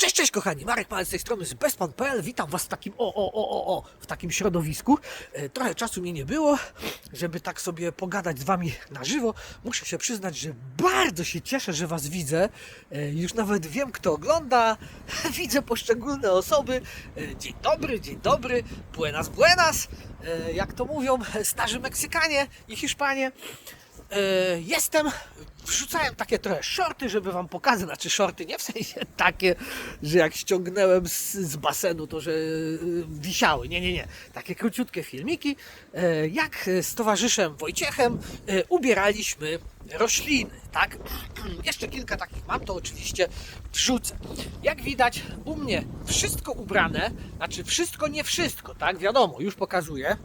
Cześć, cześć kochani, Marek Małek z tej strony z bezpan.pl. Witam Was w takim o, o, o, o, o, w takim środowisku. E, Trochę czasu mnie nie było, żeby tak sobie pogadać z Wami na żywo. Muszę się przyznać, że bardzo się cieszę, że Was widzę. E, Już nawet wiem, kto ogląda. Widzę poszczególne osoby. E, Dzień dobry, dzień dobry, buenas, buenas. Jak to mówią starzy Meksykanie i Hiszpanie. E, jestem. Wrzucałem takie trochę shorty, żeby wam pokazać, znaczy shorty nie w sensie takie, że jak ściągnąłem z, z basenu, to że y, wisiały. Nie, nie, nie. Takie króciutkie filmiki, e, jak z towarzyszem Wojciechem e, ubieraliśmy rośliny, tak? Jeszcze kilka takich mam, to oczywiście wrzucę. Jak widać, u mnie wszystko ubrane, znaczy wszystko, nie wszystko, tak? Wiadomo, już pokazuję.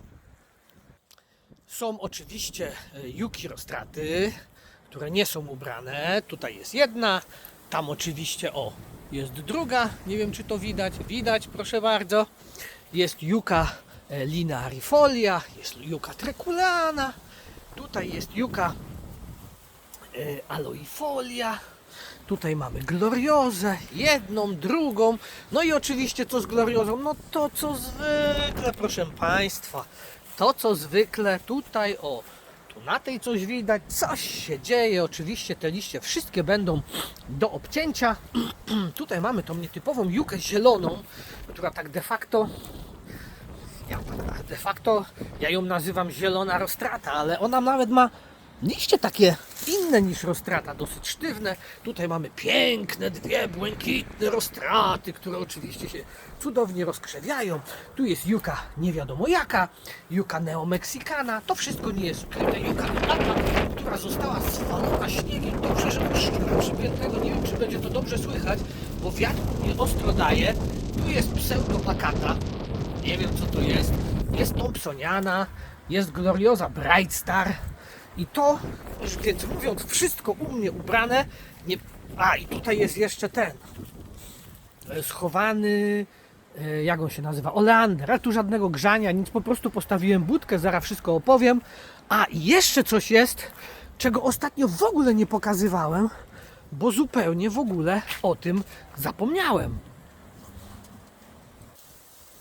Są oczywiście e, Yuki Rostraty, które nie są ubrane. Tutaj jest jedna, tam oczywiście o, jest druga. Nie wiem czy to widać. Widać, proszę bardzo. Jest Yuka e, linearifolia, jest Yuka treculana, tutaj jest Yuka e, aloifolia. Tutaj mamy gloriozę, jedną, drugą. No i oczywiście co z gloriozą? No to co zwykle, proszę Państwa. To co zwykle tutaj, o, tu na tej coś widać, coś się dzieje. Oczywiście te liście wszystkie będą do obcięcia. tutaj mamy tą nietypową jukę zieloną, która tak de facto de facto ja ją nazywam zielona rostrata, ale ona nawet ma liście takie inne niż rostrata, dosyć sztywne. Tutaj mamy piękne dwie błękitne rostraty, które oczywiście się cudownie rozkrzewiają. Tu jest juka nie wiadomo jaka, juka neomeksykana. To wszystko nie jest ukryte. Juka lata, która została zwalona śniegiem. Dobrze, że masz szczura przypiętego. Nie wiem, czy będzie to dobrze słychać, bo wiatr mnie ostro daje. Tu jest pseudopakata. Nie wiem co to jest. Jest Thompsoniana, jest Gloriosa Bright Star. I to, więc mówiąc, wszystko u mnie ubrane. Nie... A i tutaj jest jeszcze ten e, schowany, e, jak on się nazywa, oleander, ale tu żadnego grzania, nic, po prostu postawiłem budkę, zaraz wszystko opowiem. A i jeszcze coś jest, czego ostatnio w ogóle nie pokazywałem, bo zupełnie w ogóle o tym zapomniałem.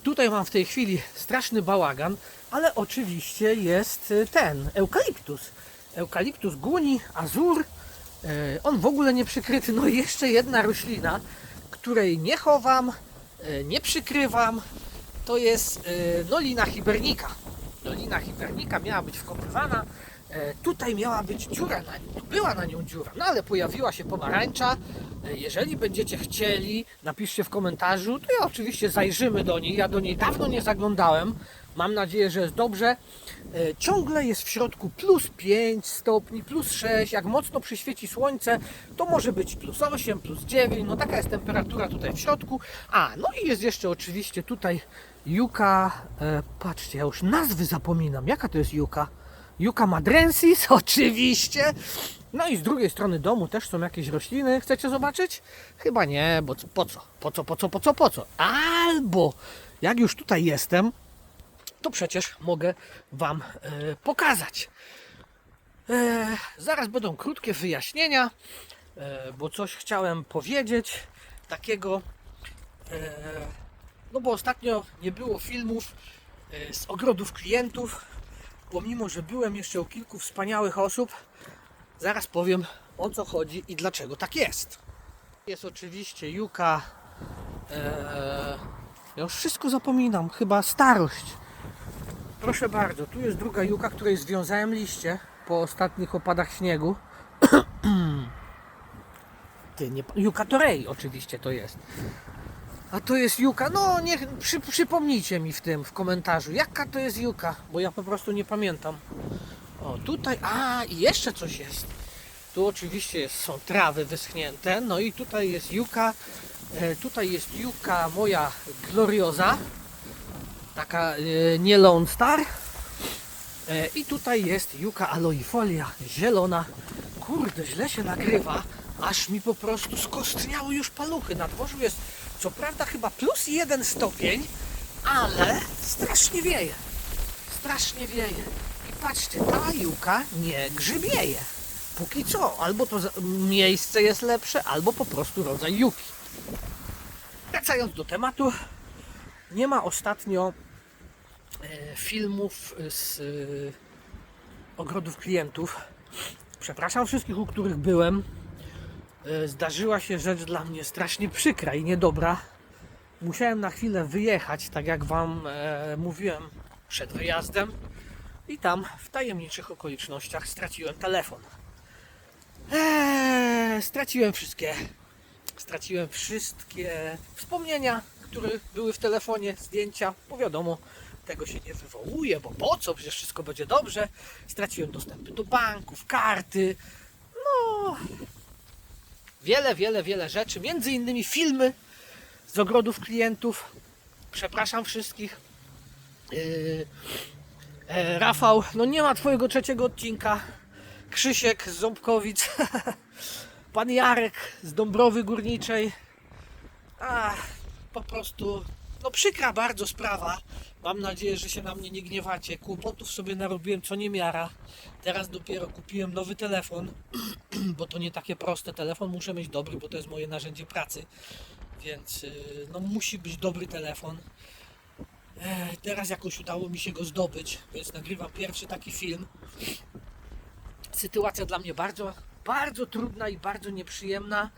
Tutaj mam w tej chwili straszny bałagan, ale oczywiście jest y, ten eukaliptus. Eukaliptus guni, azur. E, On w ogóle nie przykryty. No i jeszcze jedna roślina, której nie chowam, e, nie przykrywam. To jest Nolina hibernica. Nolina hibernica miała być wkopywana. E, Tutaj miała być dziura na była na nią dziura, no ale pojawiła się pomarańcza. E, Jeżeli będziecie chcieli, napiszcie w komentarzu, to ja oczywiście zajrzymy do niej. Ja do niej dawno nie zaglądałem. Mam nadzieję, że jest dobrze. E, Ciągle jest w środku plus 5 stopni, plus 6. Jak mocno przyświeci słońce, to może być plus 8, plus 9. No taka jest temperatura tutaj w środku. A, no i jest jeszcze oczywiście tutaj juka. E, patrzcie, ja już nazwy zapominam. Jaka to jest juka? Yucca madrensis, oczywiście. No i z drugiej strony domu też są jakieś rośliny. Chcecie zobaczyć? Chyba nie, bo po co? Po co, po co, po co, po co? Albo jak już tutaj jestem, to przecież mogę Wam e, pokazać. E, zaraz będą krótkie wyjaśnienia, e, bo coś chciałem powiedzieć takiego. No bo ostatnio nie było filmów z ogrodów klientów, pomimo że byłem jeszcze u kilku wspaniałych osób, zaraz powiem o co chodzi i dlaczego tak jest. Jest oczywiście Juka. E, ja już wszystko zapominam, chyba starość. Proszę bardzo, tu jest druga Juka, której związałem liście po ostatnich opadach śniegu. Ty, nie, Juka Torei oczywiście to jest. A to jest Juka. No, niech przy, przypomnijcie mi w tym, w komentarzu, jaka to jest Juka, bo ja po prostu nie pamiętam. O, tutaj, a i jeszcze coś jest. Tu oczywiście są trawy wyschnięte, no i tutaj jest Juka. E, tutaj jest Juka moja glorioza, taka e, nie Lone Star. E, I tutaj jest Juka aloifolia, zielona. Kurde, źle się nagrywa, aż mi po prostu skostniały już paluchy. Na dworzu jest co prawda chyba plus jeden stopień, ale strasznie wieje. Strasznie wieje. I patrzcie, ta juka nie grzybieje. Póki co. Albo to miejsce jest lepsze, albo po prostu rodzaj juki. wracając do tematu, nie ma ostatnio e, filmów z e, ogrodów klientów. Przepraszam wszystkich, u których byłem. E, Zdarzyła się rzecz dla mnie strasznie przykra i niedobra. Musiałem na chwilę wyjechać, tak jak Wam e, mówiłem przed wyjazdem. I tam w tajemniczych okolicznościach straciłem telefon. Eee, straciłem wszystkie. Straciłem wszystkie wspomnienia, które były w telefonie, zdjęcia, bo wiadomo, tego się nie wywołuje, bo po co, przecież wszystko będzie dobrze. Straciłem dostępy do banków, karty, no wiele, wiele, wiele rzeczy, między innymi filmy z ogrodów klientów. Przepraszam wszystkich. Yy, e, Rafał, no nie ma twojego trzeciego odcinka. Krzysiek z Ząbkowic. Pan Jarek z Dąbrowy Górniczej. A, po prostu, no przykra bardzo sprawa. Mam nadzieję, że się na mnie nie gniewacie. Kłopotów sobie narobiłem co niemiara. Teraz dopiero kupiłem nowy telefon, bo to nie takie proste. Telefon muszę mieć dobry, bo to jest moje narzędzie pracy. Więc yy, no musi być dobry telefon. Teraz jakoś udało mi się go zdobyć, więc nagrywam pierwszy taki film. Sytuacja dla mnie bardzo, bardzo trudna i bardzo nieprzyjemna.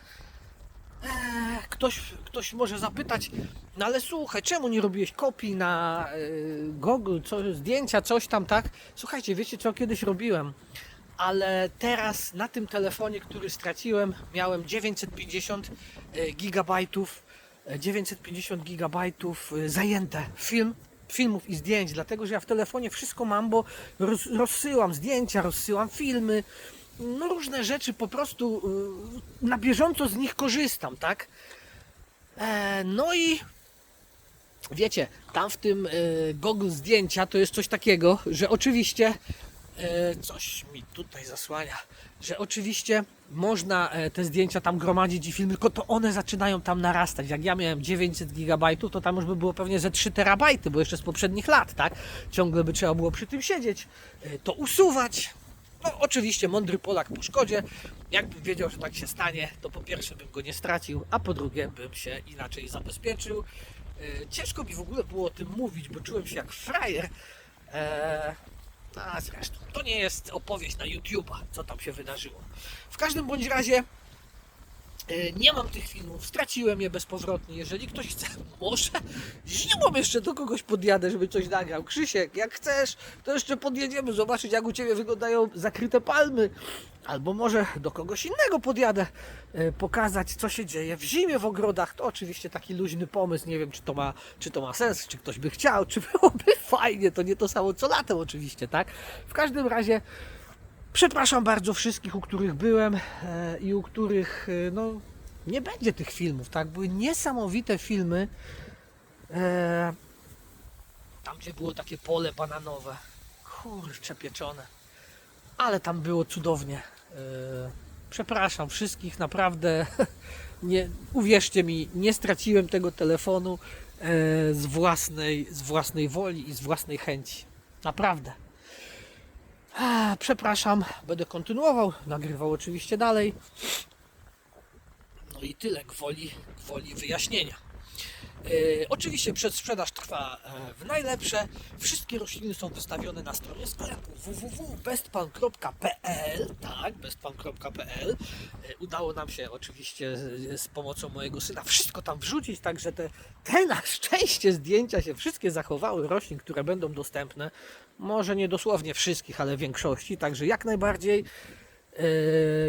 Ech, Ktoś, ktoś może zapytać, no ale słuchaj, czemu nie robiłeś kopii na y, Google, co, zdjęcia, coś tam, tak? Słuchajcie, wiecie co kiedyś robiłem, ale teraz na tym telefonie, który straciłem, miałem 950 y, gigabajtów, y, 950 gigabajtów zajęte film, filmów i zdjęć, dlatego że ja w telefonie wszystko mam, bo roz, rozsyłam zdjęcia, rozsyłam filmy, no różne rzeczy po prostu y, na bieżąco z nich korzystam, tak? E, no i wiecie, tam w tym y, Google zdjęcia to jest coś takiego, że oczywiście e, coś mi tutaj zasłania, że oczywiście można e, te zdjęcia tam gromadzić i filmy, tylko to one zaczynają tam narastać. Jak ja miałem 900 gigabajtów, to tam już by było pewnie ze 3 terabajty, bo jeszcze z poprzednich lat, tak? Ciągle by trzeba było przy tym siedzieć, to usuwać. No oczywiście mądry Polak po szkodzie. Jakbym wiedział, że tak się stanie, to po pierwsze bym go nie stracił, a po drugie bym się inaczej zabezpieczył. E, Ciężko mi w ogóle było o tym mówić, bo czułem się jak frajer. E, a zresztą, to nie jest opowieść na YouTube'a, co tam się wydarzyło. W każdym bądź razie nie mam tych filmów, straciłem je bezpowrotnie. Jeżeli ktoś chce, może zimą jeszcze do kogoś podjadę, żeby coś nagrał. Krzysiek, jak chcesz, to jeszcze podjedziemy zobaczyć, jak u Ciebie wyglądają zakryte palmy. Albo może do kogoś innego podjadę, e, pokazać, co się dzieje w zimie w ogrodach. To oczywiście taki luźny pomysł. Nie wiem, czy to ma, czy to ma sens, czy ktoś by chciał, czy byłoby fajnie. To nie to samo co latem, oczywiście, tak? W każdym razie. Przepraszam bardzo wszystkich, u których byłem e, i u których e, no, nie będzie tych filmów, tak? Były niesamowite filmy. E, tam, gdzie było takie pole bananowe. Kurczę, pieczone. Ale tam było cudownie. Przepraszam wszystkich, naprawdę. Nie, uwierzcie mi, nie straciłem tego telefonu z, własnej, z własnej woli i z własnej chęci. Naprawdę. Przepraszam, będę kontynuował, nagrywał oczywiście dalej. No i tyle gwoli, gwoli wyjaśnienia. E, oczywiście przedsprzedaż trwa e, w najlepsze. Wszystkie rośliny są wystawione na stronie sklepu www.bestpan.pl tak, bestpan.pl e, Udało nam się oczywiście z, pomocą mojego syna wszystko tam wrzucić, także te, te na szczęście zdjęcia się wszystkie zachowały roślin, które będą dostępne. Może nie dosłownie wszystkich, ale większości, także jak najbardziej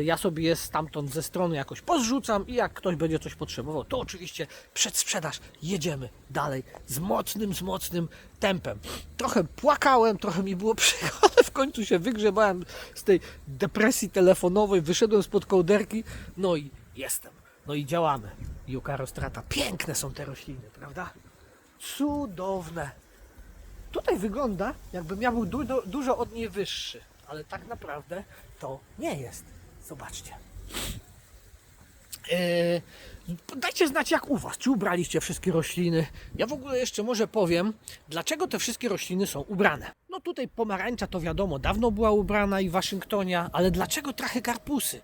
ja sobie je stamtąd ze strony jakoś pozrzucam i jak ktoś będzie coś potrzebował, to oczywiście przedsprzedaż jedziemy dalej z mocnym, z mocnym tempem. Trochę płakałem, trochę mi było przykro, ale w końcu się wygrzebałem z tej depresji telefonowej, wyszedłem spod kołderki, no i jestem. No i działamy. Juka Rostrata. Piękne są te rośliny, prawda? Cudowne. Tutaj wygląda, jakbym ja był du- dużo od niej wyższy, ale tak naprawdę to nie jest. Zobaczcie. Eee, dajcie znać jak u Was, czy ubraliście wszystkie rośliny. Ja w ogóle jeszcze może powiem, dlaczego te wszystkie rośliny są ubrane. No tutaj pomarańcza to wiadomo, dawno była ubrana i w Waszyngtonie, ale dlaczego trachy karpusy?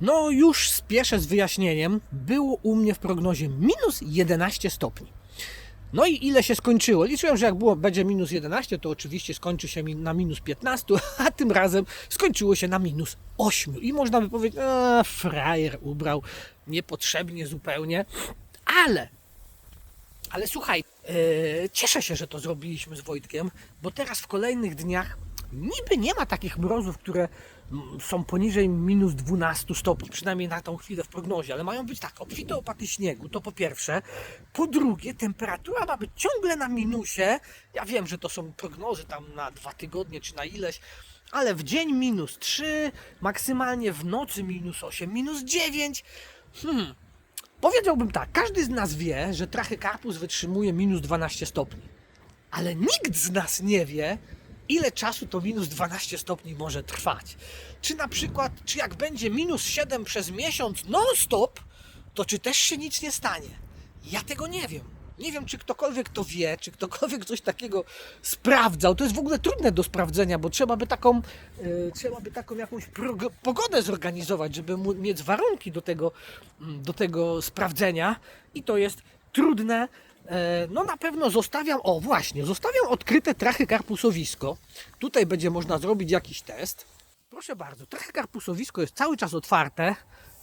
No już spieszę z wyjaśnieniem. Było u mnie w prognozie minus 11 stopni. No i ile się skończyło? Liczyłem, że jak było, będzie minus 11, to oczywiście skończy się na minus 15, a tym razem skończyło się na minus 8. I można by powiedzieć, a, frajer ubrał niepotrzebnie zupełnie, ale ale słuchaj, e, cieszę się, że to zrobiliśmy z Wojtkiem, bo teraz w kolejnych dniach niby nie ma takich mrozów, które są poniżej minus 12 stopni, przynajmniej na tą chwilę w prognozie, ale mają być tak, obfite opaty śniegu, to po pierwsze. Po drugie, temperatura ma być ciągle na minusie. Ja wiem, że to są prognozy tam na dwa tygodnie czy na ileś, ale w dzień minus 3, maksymalnie w nocy minus 8, minus 9. Hmm, Powiedziałbym tak, każdy z nas wie, że trachykarpus wytrzymuje minus 12 stopni. Ale nikt z nas nie wie, ile czasu to minus 12 stopni może trwać. Czy na przykład, czy jak będzie minus 7 przez miesiąc non-stop, to czy też się nic nie stanie? Ja tego nie wiem. Nie wiem, czy ktokolwiek to wie, czy ktokolwiek coś takiego sprawdzał. To jest w ogóle trudne do sprawdzenia, bo trzeba by taką, e, trzeba by taką jakąś pogodę zorganizować, żeby mieć warunki do tego, mm, do tego sprawdzenia. I to jest trudne. E, No na pewno zostawiam, o właśnie, zostawiam odkryte trachy karpusowisko. Tutaj będzie można zrobić jakiś test. Proszę bardzo, trachy karpusowisko jest cały czas otwarte,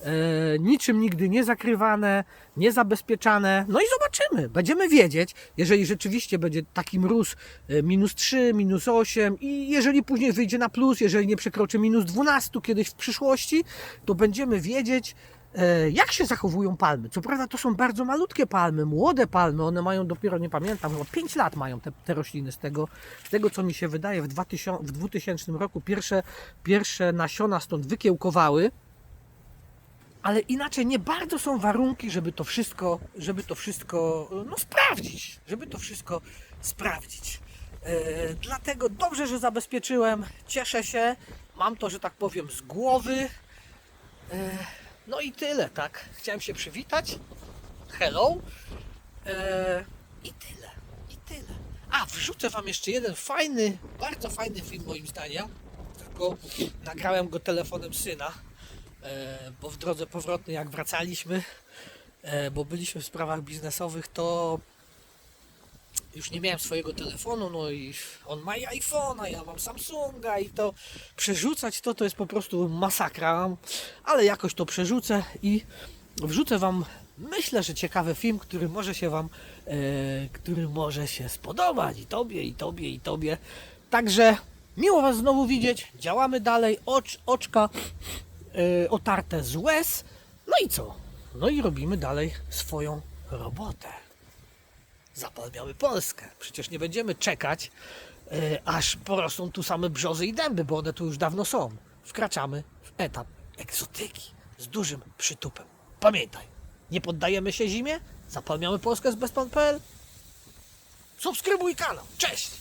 e, niczym nigdy nie zakrywane, nie zabezpieczane. No i zobaczymy, będziemy wiedzieć, jeżeli rzeczywiście będzie taki mróz e, minus 3, minus 8 i jeżeli później wyjdzie na plus, jeżeli nie przekroczy minus 12 kiedyś w przyszłości, to będziemy wiedzieć, jak się zachowują palmy. Co prawda to są bardzo malutkie palmy, młode palmy, one mają dopiero, nie pamiętam, chyba 5 lat mają te, te rośliny z tego, z tego co mi się wydaje w 2000, w 2000 roku pierwsze, pierwsze nasiona stąd wykiełkowały. Ale inaczej nie bardzo są warunki, żeby to wszystko, żeby to wszystko no, sprawdzić, żeby to wszystko sprawdzić. E, dlatego dobrze, że zabezpieczyłem, cieszę się, mam to, że tak powiem, z głowy. E, no i tyle, tak? Chciałem się przywitać. Hello. E, I tyle, i tyle. A, wrzucę Wam jeszcze jeden fajny, bardzo fajny film moim zdaniem. Tylko nagrałem go telefonem syna, e, bo w drodze powrotnej jak wracaliśmy, e, bo byliśmy w sprawach biznesowych, to już nie miałem swojego telefonu, no i on ma iPhone'a, ja mam Samsunga i to przerzucać to to jest po prostu masakra, ale jakoś to przerzucę i wrzucę Wam myślę, że ciekawy film, który może się Wam, e, który może się spodobać i Tobie, i Tobie, i Tobie. Także miło Was znowu widzieć, działamy dalej, ocz, oczka e, otarte z łez, no i co? No i robimy dalej swoją robotę zapalmiały Polskę. Przecież nie będziemy czekać, e, aż porosną tu same brzozy i dęby, bo one tu już dawno są. Wkraczamy w etap egzotyki z dużym przytupem. Pamiętaj, nie poddajemy się zimie, zapalmiamy Polskę z bezpan.pl. Subskrybuj kanał. Cześć!